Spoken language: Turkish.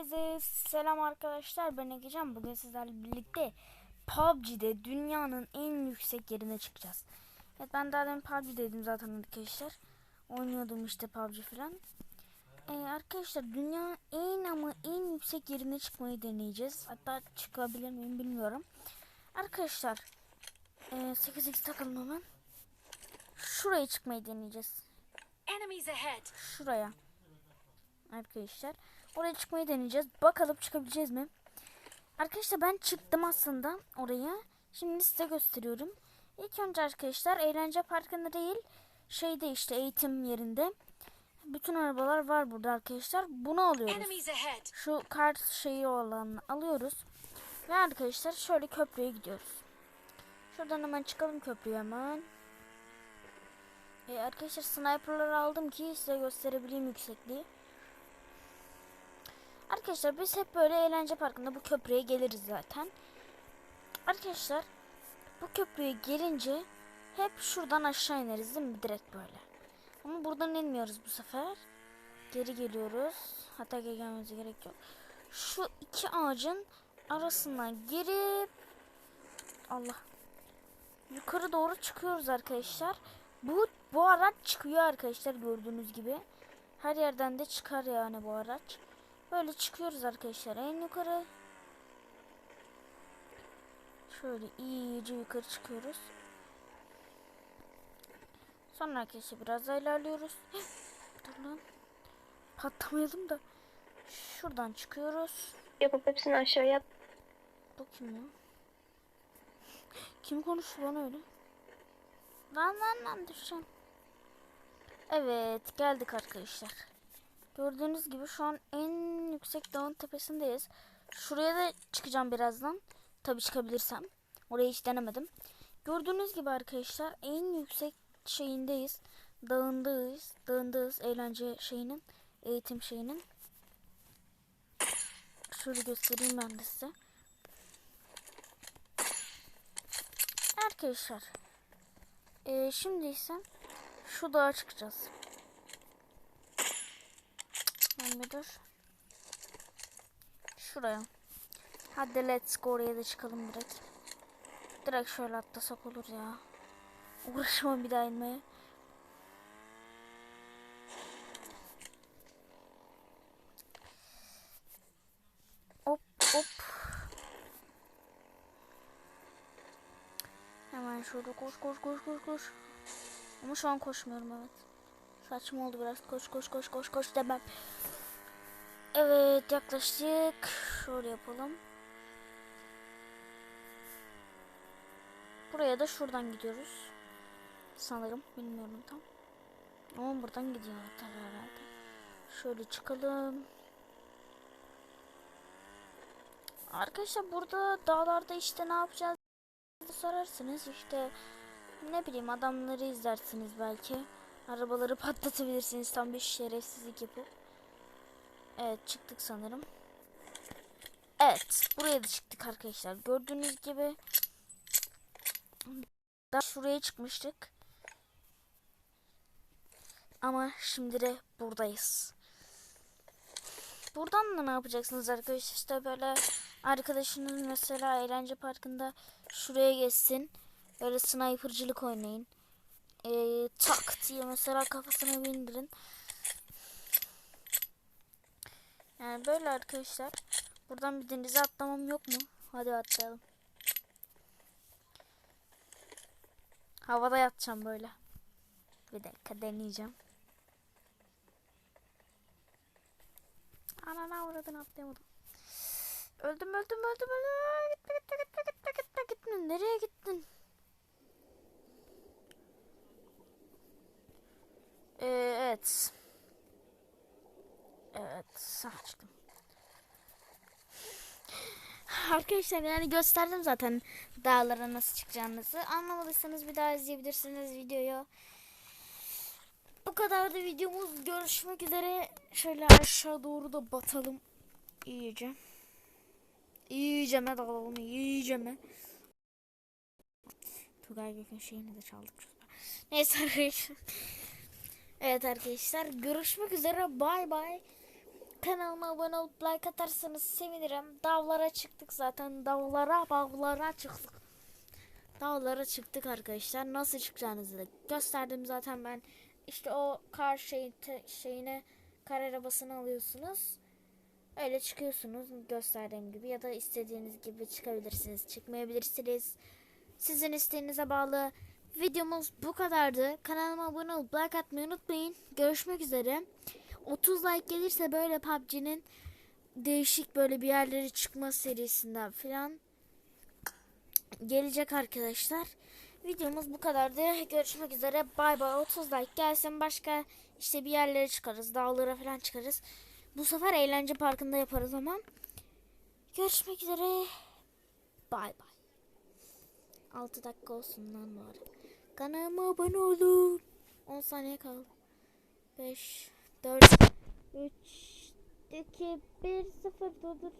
Herkese selam arkadaşlar ben Egecan bugün sizlerle birlikte PUBG'de dünyanın en yüksek yerine çıkacağız. Evet ben daha demin PUBG dedim zaten arkadaşlar. Oynuyordum işte PUBG falan. Ee, arkadaşlar dünyanın en ama en yüksek yerine çıkmayı deneyeceğiz. Hatta çıkabilir miyim bilmiyorum. Arkadaşlar ee, 8x takalım hemen. Şuraya çıkmayı deneyeceğiz. Şuraya. Arkadaşlar. Oraya çıkmayı deneyeceğiz. Bakalım çıkabileceğiz mi? Arkadaşlar ben çıktım aslında oraya. Şimdi size gösteriyorum. İlk önce arkadaşlar eğlence parkında değil şeyde işte eğitim yerinde. Bütün arabalar var burada arkadaşlar. Bunu alıyoruz. Şu kart şeyi olanı alıyoruz. Ve arkadaşlar şöyle köprüye gidiyoruz. Şuradan hemen çıkalım köprüye hemen. Ee, arkadaşlar sniperları aldım ki size gösterebileyim yüksekliği. Arkadaşlar biz hep böyle eğlence parkında bu köprüye geliriz zaten. Arkadaşlar bu köprüye gelince hep şuradan aşağı ineriz değil mi? Direkt böyle. Ama buradan inmiyoruz bu sefer. Geri geliyoruz. Hatta gelmemize gerek yok. Şu iki ağacın arasından girip Allah yukarı doğru çıkıyoruz arkadaşlar. Bu bu araç çıkıyor arkadaşlar gördüğünüz gibi. Her yerden de çıkar yani bu araç. Böyle çıkıyoruz arkadaşlar en yukarı. Şöyle iyice yukarı çıkıyoruz. Sonra arkadaşlar biraz daha ilerliyoruz. Dur lan. Patlamayalım da. Şuradan çıkıyoruz. Yapıp hepsini aşağıya. Bu kim ya? Kim konuştu bana öyle? Lan lan lan düşeceğim. Evet geldik arkadaşlar. Gördüğünüz gibi şu an en yüksek dağın tepesindeyiz. Şuraya da çıkacağım birazdan. Tabii çıkabilirsem. Orayı hiç denemedim. Gördüğünüz gibi arkadaşlar en yüksek şeyindeyiz. Dağındayız. Dağındayız eğlence şeyinin. Eğitim şeyinin. Şöyle göstereyim ben de size. Arkadaşlar. Ee, şimdi ise şu dağa çıkacağız. Ben bir dur. Şuraya. Hadi let's go oraya da çıkalım direkt. Direkt şöyle atlasak olur ya. Uğraşmam bir daha inmeye. Hop hop. Hemen şurada koş koş koş koş koş. Ama şu an koşmuyorum evet. Saçma oldu biraz. Koş koş koş koş koş demem. Evet yaklaştık. Şöyle yapalım. Buraya da şuradan gidiyoruz. Sanırım bilmiyorum tam. Ama buradan gidiyor herhalde. Şöyle çıkalım. Arkadaşlar burada dağlarda işte ne yapacağız sorarsınız işte ne bileyim adamları izlersiniz belki. Arabaları patlatabilirsiniz tam bir şerefsizlik yapıp. Evet çıktık sanırım. Evet buraya da çıktık arkadaşlar. Gördüğünüz gibi daha şuraya çıkmıştık. Ama şimdi de buradayız. Buradan da ne yapacaksınız arkadaşlar? İşte böyle arkadaşınız mesela eğlence parkında şuraya geçsin. Böyle snipercılık oynayın. Ee, tak diye mesela kafasına bindirin. Yani böyle arkadaşlar. Buradan bir denize atlamam yok mu? Hadi atlayalım. Havada yatacağım böyle. Bir dakika deneyeceğim. Anana uğradın atlayamadım. Öldüm öldüm öldüm öldüm. Gitme gitme gitme gitme gitme gitme. Nereye gittin? Ee, evet. Sağ çıktım. Arkadaşlar yani gösterdim zaten dağlara nasıl çıkacağınızı. Anlamadıysanız bir daha izleyebilirsiniz videoyu. Bu kadar da videomuz. Görüşmek üzere. Şöyle aşağı doğru da batalım. İyice. İyice mi dalalım iyice mi? Tugay Gök'ün şeyini de çaldık. Neyse arkadaşlar. Evet arkadaşlar görüşmek üzere. Bay bay. Kanalıma abone olup like atarsanız sevinirim. Dağlara çıktık zaten. Dağlara, dağlara çıktık. Dağlara çıktık arkadaşlar. Nasıl çıkacağınızı da gösterdim zaten ben. İşte o kar şey, şeyine kar arabasını alıyorsunuz. Öyle çıkıyorsunuz gösterdiğim gibi ya da istediğiniz gibi çıkabilirsiniz, çıkmayabilirsiniz. Sizin isteğinize bağlı. Videomuz bu kadardı. Kanalıma abone olup like atmayı unutmayın. Görüşmek üzere. 30 like gelirse böyle PUBG'nin değişik böyle bir yerlere çıkma serisinden falan gelecek arkadaşlar. Videomuz bu kadardı. Görüşmek üzere. Bay bay. 30 like gelsin başka işte bir yerlere çıkarız. Dağlara falan çıkarız. Bu sefer eğlence parkında yaparız ama. Görüşmek üzere. Bay bay. 6 dakika olsun lan bari. Kanalıma abone olun. 10 saniye kaldı. 5 4 3 2 1 0 dur dur.